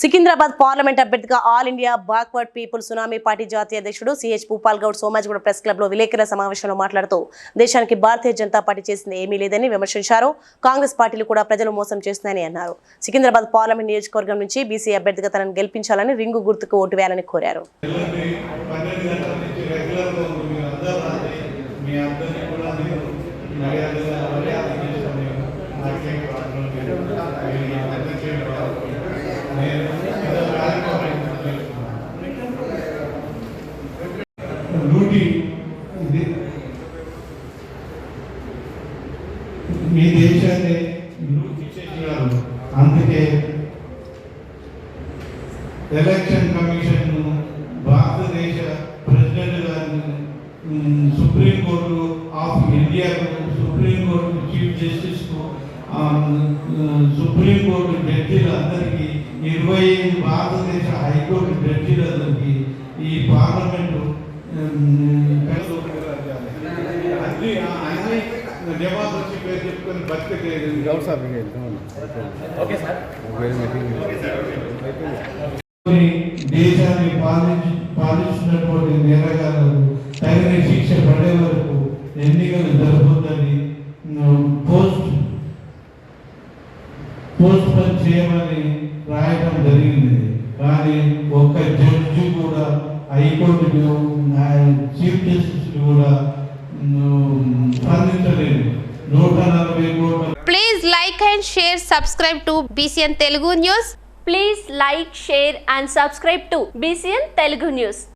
Secunderabad parliament అభ్యర్థిగా all India backward people tsunami party జాతీయ అధ్యక్షుడు సిహెచ్ భూపాల్ గౌడ్ సోమాజిగూడ ప్రెస్ క్లబ్లో విలేకరుల సమావేశంలో మాట్లాడుతూ దేశానికి భారతీయ జనతా పార్టీ చేసింది ఏమీ లేదని విమర్శించారు. కాంగ్రెస్ పార్టీలు కూడా ప్రజలు మోసం చేస్తున్నాయని అన్నారు. సికింద్రాబాద్ పార్లమెంట్ నియోజకవర్గం నుంచి బీసీ అభ్యర్థిగా తనను గెలిపించాలని రింగు గుర్తుకు ఓటు వేయాలని కోరారు. ఎల్లుండి లూటీ ఇది. మీ దేశాన్ని లూటీ చేసినారు. అందుకే ఎలక్షన్ కమిషన్ భారతదేశ ప్రెసిడెంట్ గారిని సుప్రీం కోర్టు ఆఫ్ ఇండియాకు supreme court chief justice supreme court supreme court జడ్జీలందరికీ ఇరవై ఐదు భారతదేశ హైకోర్టు జడ్జీలందరికీ ఈ పార్లమెంటు అన్ని డెమోక్రసీ పేరు చెప్పుకొని బతికే గౌడ్ సాబ్ ఓకే సార్. వేరే మీటింగ్ ఈ దేశాన్ని పాలించి పాలించినటువంటి నేరగాళ్ళకు తగిన శిక్ష పడే వరకు ఎన్నికలు జరగొద్దని ఉమ్, పోస్ట్ పోస్ట్ పోన్ చేయమని రాయటం జరిగింది. కానీ ఒక్క జడ్జి కూడా హైకోర్టు చీఫ్ జస్టిస్ కూడా ఉమ్, స్పందించలేదు నూట నలభై కోట్ల Please like and share, subscribe to BCN Telugu News. Please like, share and subscribe to BCN Telugu News.